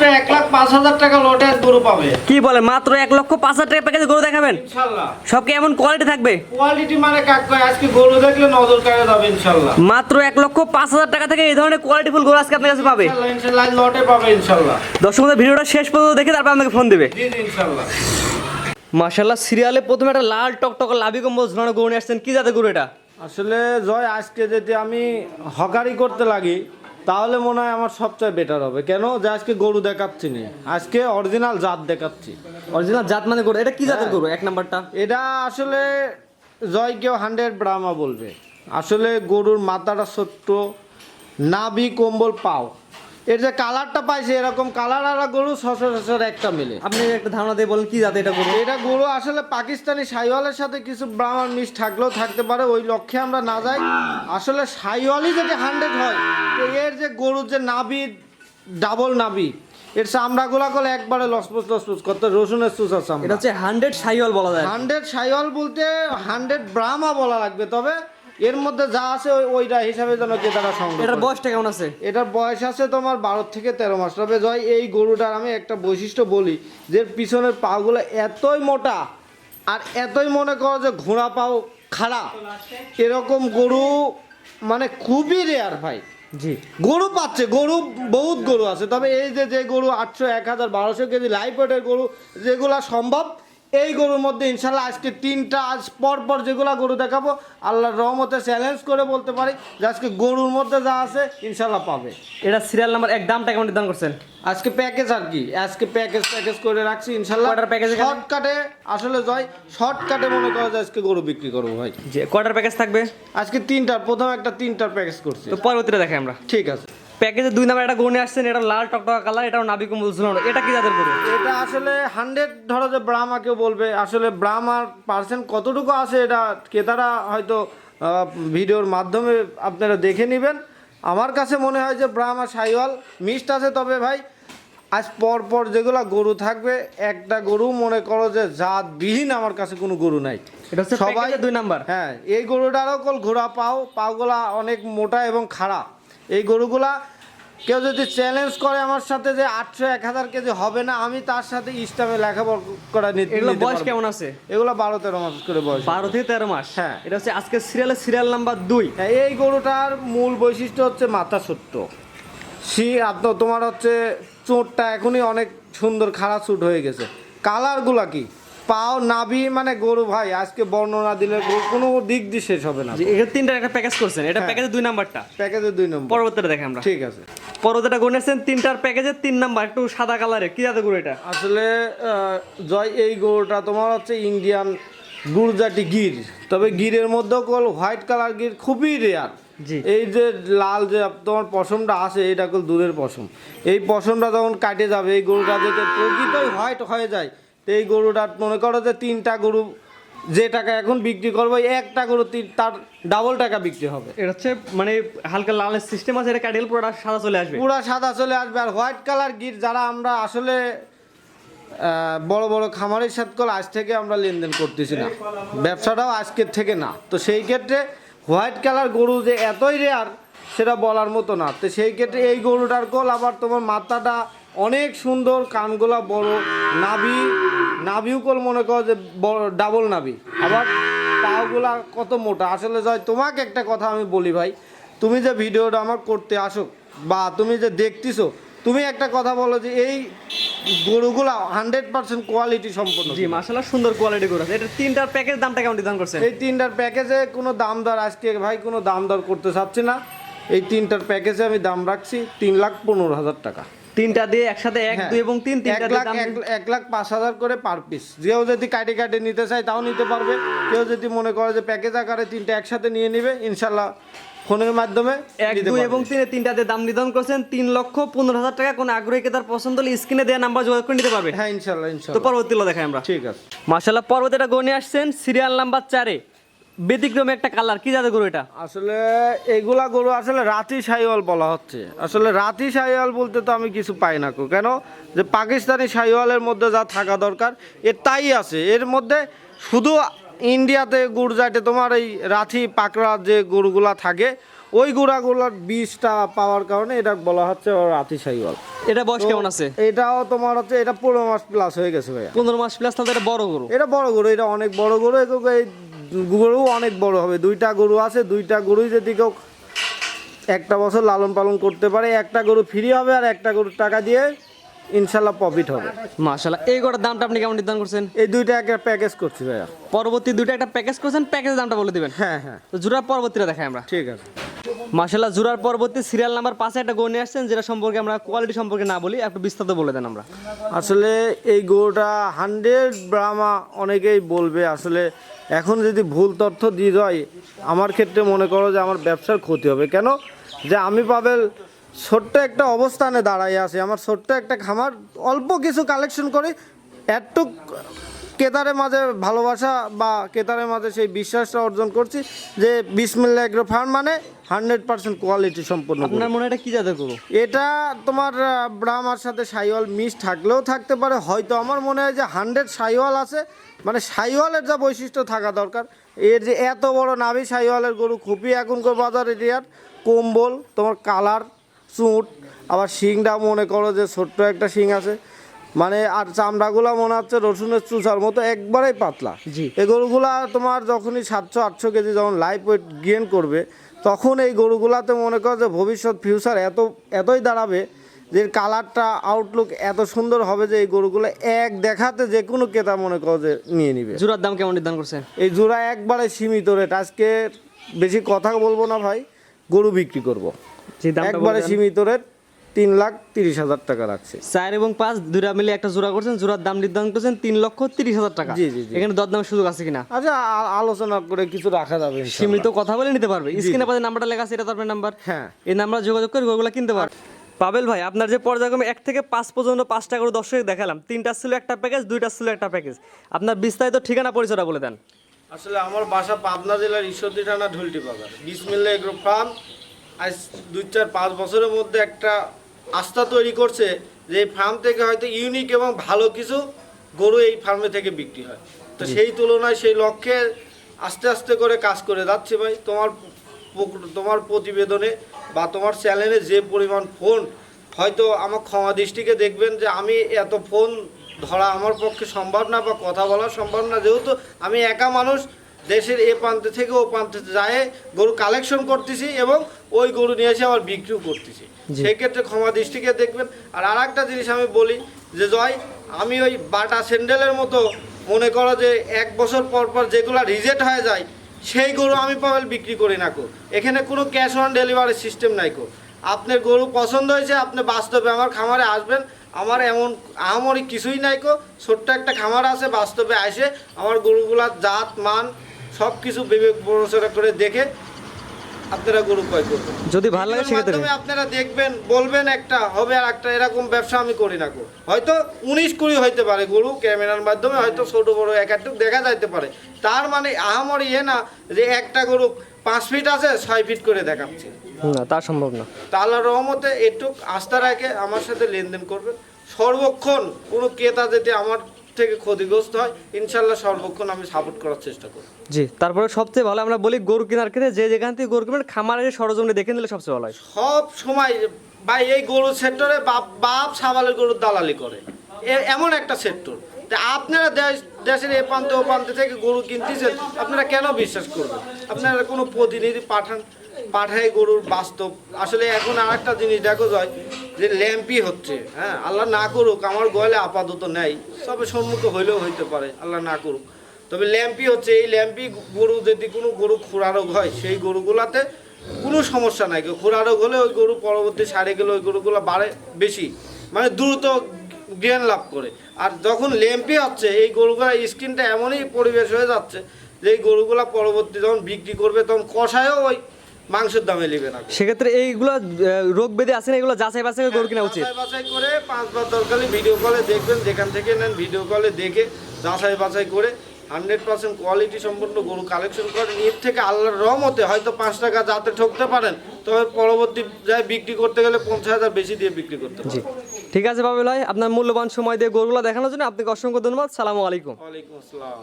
মাত্র এক লাখ পাঁচ হাজার টাকা লটে গরু পাবে। কি বলে মাত্র এক লক্ষ পাঁচ হাজার টাকা প্যাকেজে গরু দেখাবেন? ইনশাল্লাহ। সব কি এমন কোয়ালিটি থাকবে? কোয়ালিটি মানে কাক আজকে গরু দেখলে নজর কাড়ে যাবে ইনশাল্লাহ। মাত্র এক লক্ষ পাঁচ হাজার টাকা থেকে এই ধরনের কোয়ালিটিফুল গরু আজকে আপনার কাছে পাবে। ইনশাল্লাহ লটে পাবে ইনশাল্লাহ। দর্শক ভিডিওটা শেষ পর্যন্ত দেখে তারপর আপনাকে ফোন দেবে। জি জি ইনশাল্লাহ। মাশাল্লাহ সিরিয়ালে প্রথমে একটা লাল টকটক লাভি কম্বল ঝুলানো গরু নিয়ে আসছেন। কি জাতের গরু এটা? আসলে জয় আজকে যদি আমি হকারি করতে লাগি তাহলে মনে হয় আমার সবচেয়ে বেটার হবে। কেন? যে আজকে গরু দেখাচ্ছি না। আজকে অরিজিনাল জাত দেখাচ্ছি। অরিজিনাল জাত মানে গরু? এটা কি জাতের গরু? এক নাম্বারটা। এটা আসলে জয় কেউ হান্ড্রেড ব্রাহ্মা বলবে। আসলে গরুর মাথাটা ছোট্ট নাভি কম্বল পাও। এর যে কালারটা পাইছে এরকম কালার আর গরু সচরাচর একটা মিলে। আপনি একটা ধারণা দিয়ে বলেন কি জাত এটা গরু? এটা গরু আসলে পাকিস্তানি সাইওয়ালের সাথে কিছু ব্রাহ্মণ মিস থাকলেও থাকতে পারে ওই লক্ষ্যে আমরা না যাই। আসলে সাইওয়ালই যদি হান্ড্রেড হয় তো এর যে গরুর যে নাভি ডাবল নাভি এর চামড়াগুলা করলে একবারে লসপস লসপস করতে রসুনের সুস আছে এটা হচ্ছে হান্ড্রেড সাইওয়াল বলা যায়। হান্ড্রেড সাইওয়াল বলতে হান্ড্রেড ব্রাহ্মা বলা লাগবে তবে এর মধ্যে যা আছে ওইটা হিসাবে যেন ক্রেতারা সংগ্রহ এটার। বয়সটা কেমন আছে? এটার বয়স আছে তোমার বারো থেকে তেরো মাস। তবে জয় এই গরুটার আমি একটা বৈশিষ্ট্য বলি যে পিছনের পাগুলো এতই মোটা আর এতই মনে করো যে ঘোড়া পাও খাড়া। এরকম গরু মানে খুবই রেয়ার ভাই। জি। গরু পাচ্ছে গরু বহুত গরু আছে। তবে এই যে যে গরু আটশো এক হাজার বারোশো কেজি লাইফ ওয়েটের গরু যেগুলা সম্ভব এই গরুর মধ্যে ইনশাল্লাহ আজকে তিনটা আজ পর পর যেগুলা গরু দেখাবো আল্লাহর রহমতে চ্যালেঞ্জ করে বলতে পারি যে আজকে গরুর মধ্যে যা আছে ইনশাল্লাহ পাবে। এটা সিরিয়াল নাম্বার এক দামটা কেমন নির্ধারণ করছেন? আজকে প্যাকেজ আর কি আজকে প্যাকেজ প্যাকেজ করে রাখছি ইনশাল্লাহ। এখানে? শর্টকাটে আসলে জয় শর্টকাটে মনে করো যে আজকে গরু বিক্রি করব ভাই। যে কয়টার প্যাকেজ থাকবে? আজকে তিনটার প্রথম একটা তিনটার প্যাকেজ করছি। তো পরবর্তীটা দেখাই আমরা। ঠিক আছে। প্যাকেজে দুই নাম্বার একটা গরু নিয়ে আসছেন এটা লাল টকটকা কালার এটাও নাবি কম্বল ঝুলানো এটা কি জাতের গরু? এটা আসলে হান্ড্রেড ধরো যে ব্রাহ্মা কেউ বলবে আসলে ব্রাহ্মার পার্সেন্ট কতটুকু আছে এটা ক্রেতারা হয়তো ভিডিওর মাধ্যমে আপনারা দেখে নেবেন। আমার কাছে মনে হয় যে ব্রাহ্মা সাইওয়াল মিষ্ট আছে তবে ভাই আজ পর পর যেগুলা গরু থাকবে একটা গরু মনে করো যে জাতবিহীন আমার কাছে কোনো গরু নাই। এটা হচ্ছে সবাই দুই নাম্বার। হ্যাঁ এই গরুটারও কল ঘোড়া পাও পাওগুলা অনেক মোটা এবং খাড়া। এই গরুগুলা কেউ যদি চ্যালেঞ্জ করে আমার সাথে যে আটশো এক হাজার কেজি হবে না আমি তার সাথে ইস্টামে লেখাপড়া করা নিতে এগুলো বয়স কেমন আছে? এগুলো বারো তেরো মাস করে বয়স বারো থেকে তেরো মাস? হ্যাঁ। এটা হচ্ছে আজকে সিরিয়ালের সিরিয়াল নাম্বার দুই। হ্যাঁ, এই গরুটার মূল বৈশিষ্ট্য হচ্ছে মাথা ছোট্ট। সি আপনার তোমার হচ্ছে চোটটা এখনই অনেক সুন্দর খারাপ চুট হয়ে গেছে। কালারগুলা কি? পাও নাভি মানে গরু ভাই আজকে বর্ণনা দিলে কোনো দিক দিয়ে শেষ হবে না। এটা তিনটা একটা প্যাকেজ করছেন এটা হ্যাঁ। প্যাকেজে দুই নাম্বারটা? প্যাকেজের দুই নম্বর। পরবর্তীটা দেখে আমরা। ঠিক আছে। পরবর্তীটা গরু নিয়েছেন তিনটার প্যাকেজে তিন নাম্বার একটু সাদা কালারের কি জাতের গরু এটা? আসলে জয় এই গরুটা তোমার হচ্ছে ইন্ডিয়ান গুরজাটি গির। তবে গিরের মধ্যেও কল হোয়াইট কালার গির খুবই রেয়ার। এই যে লাল যে তোমার পশমটা আছে এইটা কল দুধের পশম। এই পশমটা যখন কাটে যাবে এই গরুটা যদি প্রকৃতই হোয়াইট হয়ে যায়। এই গরুটা মনে করো যে তিনটা গরু যে টাকা এখন বিক্রি করব একটা গরু তার ডাবল টাকা বিক্রি হবে। এটা হচ্ছে মানে হালকা লালের সিস্টেম আছে এটা কাটিয়ে পুরোটা সাদা চলে আসবে। পুরা সাদা চলে আসবে আর হোয়াইট কালার গির যারা আমরা আসলে বড় বড় খামারের সাথে করে আজ থেকে আমরা লেনদেন করতেছি না। ব্যবসাটাও আজকের থেকে না। তো সেই ক্ষেত্রে হোয়াইট কালার গরু যে এতই রেয়ার সেটা বলার মতো না। তো সেই ক্ষেত্রে এই গরুটার কোল আবার তোমার মাথাটা অনেক সুন্দর কানগুলা বড় নাভি নাভিও কোল মনে করো যে বড় ডাবল নাভি। আবার পাগুলা কত মোটা? আসলে জয় তোমাকে একটা কথা আমি বলি ভাই তুমি যে ভিডিওটা আমার করতে আসো বা তুমি যে দেখতেছো তুমি একটা কথা বলো যে এই গরুগুলা হান্ড্রেড পার্সেন্ট কোয়ালিটি সম্পন্ন জি সুন্দর কোয়ালিটি গরু আছে। এটা তিনটার প্যাকেজ দামটা কেমন নির্ধারণ করছে এই তিনটার প্যাকেজে কোনো দাম দর আজকে ভাই কোনো দাম দর করতে চাচ্ছি না। এই তিনটার প্যাকেজে আমি দাম রাখছি তিন লাখ পনেরো হাজার টাকা। তিনটা দিয়ে একসাথে এক হ্যাঁ। দুই এবং তিন তিনটা লাখ এক- লাখ পাঁচ হাজার করে পার পিস কেউ যদি কাটে কাটে নিতে চায় তাও নিতে পারবে। কেউ যদি মনে করে যে প্যাকেজ আকারে তিনটা একসাথে নিয়ে নেবে ইনশাল্লাহ ফোনের মাধ্যমে এক দুই এবং তিনে তিনটা দিয়ে দাম নির্ধারণ করছেন তিন লক্ষ পনেরো হাজার টাকা। কোন আগ্রহী তার পছন্দ হলে স্ক্রিনে দেওয়া নাম্বার যোগাযোগ করে নিতে পারবে। হ্যাঁ ইনশাল্লাহ তো ইনশাল্লাহ পরবর্তী লো দেখাই আমরা। ঠিক আছে। মাশাআল্লাহ পরবর্তীটা গনে আসছেন সিরিয়াল নাম্বার চারে। ব্যতিক্রমে একটা কালার কি জাতের গরু এটা? আসলে এগুলা গরু আসলে রাতি সাইওয়াল বলা হচ্ছে। আসলে রাতি সাইওয়াল বলতে তো আমি কিছু পাই না কো। কেন? যে পাকিস্তানি সাইওয়ালের মধ্যে যা থাকা দরকার এর তাই আছে। এর মধ্যে শুধু ইন্ডিয়াতে গুড়জাটে তোমার এই রাথি পাকড়া যে গরুগুলা থাকে ওই গুঁড়াগুলোর বীজটা পাওয়ার কারণে এটা বলা হচ্ছে রাতি সাইওয়াল এটা বয়স কেমন আছে? এটাও তোমার হচ্ছে এটা পনেরো মাস প্লাস হয়ে গেছে ভাইয়া। পনেরো মাস প্লাস তাহলে এটা বড় গরু। এটা বড় গরু এটা অনেক বড় গরু এই গরু অনেক বড় হবে। দুইটা গরু আছে দুইটা গরুই যদি কেউ একটা বছর লালন পালন করতে পারে একটা গরু ফ্রি হবে আর একটা গরুর টাকা দিয়ে ইনশাল্লাহ প্রফিট হবে। মাশাল্লাহ এই গোটার দামটা আপনি কেমন নির্ধারণ করছেন? এই দুইটা একটা প্যাকেজ করছি ভাইয়া। পরবর্তী দুইটা একটা প্যাকেজ করছেন প্যাকেজের দামটা বলে দিবেন? হ্যাঁ হ্যাঁ। তো জুড়া পরবর্তীটা দেখাই আমরা। ঠিক আছে। মাশাল্লাহ জুরার পরবর্তী সিরিয়াল নাম্বার পাঁচে একটা গরু নিয়ে আসছেন, যেটা সম্পর্কে আমরা কোয়ালিটি সম্পর্কে না বলি, একটু বিস্তারিত বলে দেন আমরা। আসলে এই গরুটা হান্ড্রেড ব্রামা অনেকেই বলবে, আসলে এখন যদি ভুল তথ্য দিয়ে দেয়, আমার ক্ষেত্রে মনে করো যে আমার ব্যবসার ক্ষতি হবে। কেন? যে আমি পাবেল ছোট্ট একটা অবস্থানে দাঁড়াই আছি, আমার ছোট্ট একটা খামার, অল্প কিছু কালেকশন করে, এতটুক কেতারের মাঝে ভালোবাসা বা কেতারের মাঝে সেই বিশ্বাসটা অর্জন করছি যে বিসমিল্লা এগ্রো ফার্ম মানে হান্ড্রেড পার্সেন্ট কোয়ালিটি গরু। আপনার মনে এটা কি জাতের গরু এটা তোমার ব্রাহ্মার সাথে সাইওয়াল মিস থাকলেও থাকতে পারে হয়তো আমার মনে হয় যে হান্ড্রেড সাইওয়াল আছে মানে সাইওয়ালের যা বৈশিষ্ট্য থাকা দরকার এর যে এত বড় নাভি সাইওয়ালের গরু খুবই এখনকার বাজার এরিয়ার কম্বল তোমার কালার চুট আবার শিংটা মনে করো যে ছোট্ট একটা শিং আছে মানে আর চামড়াগুলো মনে হচ্ছে রসুনের চুচার মতো একবারেই পাতলা। এই গরুগুলা তোমার যখনই সাতশো আটশো কেজি যখন লাইফ ওয়েট গেন করবে তখন এই গরুগুলাতে মনে করো যে ভবিষ্যৎ ফিউচার এত এতই দাঁড়াবে যে কালারটা আউটলুক এত সুন্দর হবে যে এই গরুগুলো এক দেখাতে যে কোনো ক্রেতা মনে করো যে নিয়ে নিবে। জুরার দাম কেমন নির্ধারণ করছেন? এই জোড়া একবারে সীমিত রেট আজকে বেশি কথা বলব না ভাই গরু বিক্রি করব। একবারে। সীমিত রেট তিন লাখ তিরিশ হাজার টাকা রাখছে চার এবং পাঁচ দুইটা মিলে একটা জোড়া করছেন জোড়ার দাম নির্ধারণ করছেন তিন লক্ষ তিরিশ হাজার টাকা। জি, জি। এখানে দরদামের সুযোগ আছে কিনা? আচ্ছা আলোচনা করে কিছু রাখা যাবে। সীমিত কথা বলে নিতে পারবে। স্ক্রিনে পাশে নাম্বারটা লেখা আছে এটা তো আপনার নাম্বার। হ্যাঁ। এই নাম্বার যোগাযোগ করে ওগুলো কিনতে পারবে পাবেল ভাই আপনার যে পর্যায়ক্রমে এক থেকে পাঁচ পর্যন্ত পাঁচটা করে দর্শক দেখালাম তিনটা ছিল একটা প্যাকেজ দুইটা ছিল একটা প্যাকেজ আপনার বিস্তারিত ঠিকানা পরিচয়টা বলে দেন। আসলে আমার বাসা পাবনা জেলার ঈশ্বরদী থানা ঢুলটি বাজার বিসমিল্লা এগ্রো ফার্ম। আজ দুই চার পাঁচ বছরের মধ্যে একটা আস্থা তৈরি করছে যে এই ফার্ম থেকে হয়তো ইউনিক এবং ভালো কিছু গরু এই ফার্মে থেকে বিক্রি হয়। তো সেই তুলনায় সেই লক্ষ্যে আস্তে আস্তে করে কাজ করে যাচ্ছে ভাই। তোমার তোমার প্রতিবেদনে বা তোমার চ্যানেলে যে পরিমাণ ফোন হয়তো আমার ক্ষমা দৃষ্টিকে দেখবেন যে আমি এত ফোন ধরা আমার পক্ষে সম্ভব না বা কথা বলা সম্ভব না। যেহেতু আমি একা মানুষ দেশের এ প্রান্তে থেকে ও প্রান্তে যায় গরু কালেকশন করতেছি এবং ওই গরু নিয়ে এসে আবার বিক্রিও করতেছি। সেক্ষেত্রে ক্ষমা দৃষ্টিকে দেখবেন। আর আর একটা জিনিস আমি বলি যে জয় আমি ওই বাটা স্যান্ডেলের মতো মনে করো যে এক বছর পর পর যেগুলো রিজেক্ট হয়ে যায় সেই গরু আমি পাবেল বিক্রি করি না কো। এখানে কোনো ক্যাশ অন ডেলিভারি সিস্টেম নাই কো। আপনার গরু পছন্দ হয়েছে আপনি বাস্তবে আমার খামারে আসবেন। আমার এমন আহামরি কিছুই নাই কো। ছোট্ট একটা খামার আছে বাস্তবে আসে। আমার গরুগুলার জাত মান সব কিছু বিবেক বিবেচনা করে দেখে আপনারা গরু ক্রয় করবেন। যদি ভালো লাগে সেক্ষেত্রে আপনারা দেখবেন বলবেন একটা হবে আর একটা এরকম ব্যবসা আমি করি না কো হয়তো উনিশ কুড়ি হইতে পারে গরু ক্যামেরার মাধ্যমে হয়তো ছোট বড় এক একটু দেখা যাইতে পারে। তার মানে আহামরি ইয়ে না যে একটা গরু পাঁচ ফিট আছে ছয় ফিট করে দেখাচ্ছে। না তা সম্ভব না। তা আল্লাহর রহমতে একটু আস্থা রাখে আমার সাথে লেনদেন করবেন। সর্বক্ষণ কোনো ক্রেতা যেতে আমার থেকে ক্ষতিগ্রস্ত হয় ইনশাল্লাহ সর্বক্ষণ আমি সাপোর্ট করার চেষ্টা করব। জি তারপরে সবচেয়ে ভালো আমরা বলি গরু কেনার ক্ষেত্রে যে যেখান থেকে গরু কিনবেন খামারের সরজমিনে দেখে নিলে সবচেয়ে ভালো হয়। সব সময় ভাই এই গরু সেক্টরে বাপ বাপ সাবালের গরুর দালালি করে। এমন একটা সেক্টর। আপনারা দেশ দেশের এ প্রান্তে ও প্রান্তে থেকে গরু কিনতেছেন আপনারা কেন বিশ্বাস করবেন? আপনারা কোনো প্রতিনিধি পাঠান পাঠায় গরুর বাস্তব। আসলে এখন আর একটা জিনিস দেখো যায় যে ল্যাম্পি হচ্ছে হ্যাঁ আল্লাহ না করুক, আমার গলে আপাতত নেই তবে সম্মুখ হইলেও হইতে পারে, আল্লাহ না করুক। তবে ল্যাম্পি হচ্ছে, এই ল্যাম্পি গরু যদি কোনো গরু খুরা রোগ হয়, সেই গরুগুলাতে কোনো সমস্যা নাই। খুরা রোগ হলে ওই গরু পরবর্তী সারে গেলে ওই গরুগুলো বাড়ে বেশি মানে দ্রুত জ্ঞান লাভ করে। আর যখন ল্যাম্পি হচ্ছে, এই গরুগুলোর স্কিনটা এমনই পরিবেশ হয়ে যাচ্ছে যে এই গরুগুলা পরবর্তী যখন বিক্রি করবে, তখন কষায়ও ওই মাংসের দামে নেবে না। সেক্ষেত্রে এইগুলো রোগ ব্যাধি আছে না এগুলো যাচাই বাছাই করে গরু কেনা উচিত? যাচাই বাছাই করে পাঁচবার দরকারি ভিডিও কলে দেখবেন যেখান থেকে নেন ভিডিও কলে দেখে যাচাই বাছাই করে হান্ড্রেড পার্সেন্ট কোয়ালিটি সম্পন্ন গরু কালেকশন করেন। এর থেকে আল্লাহর রহমতে হয়তো পাঁচ টাকা যাতে ঠকতে পারেন তবে পরবর্তী যায় বিক্রি করতে গেলে পঞ্চাশ হাজার বেশি দিয়ে বিক্রি করতে জি। ঠিক আছে বাবুল ভাই আপনার মূল্যবান সময় দিয়ে গরুগুলো দেখানোর জন্য আপনাকে অসংখ্য ধন্যবাদ। সালামু আলাইকুম। ওয়ালাইকুম আসসালাম।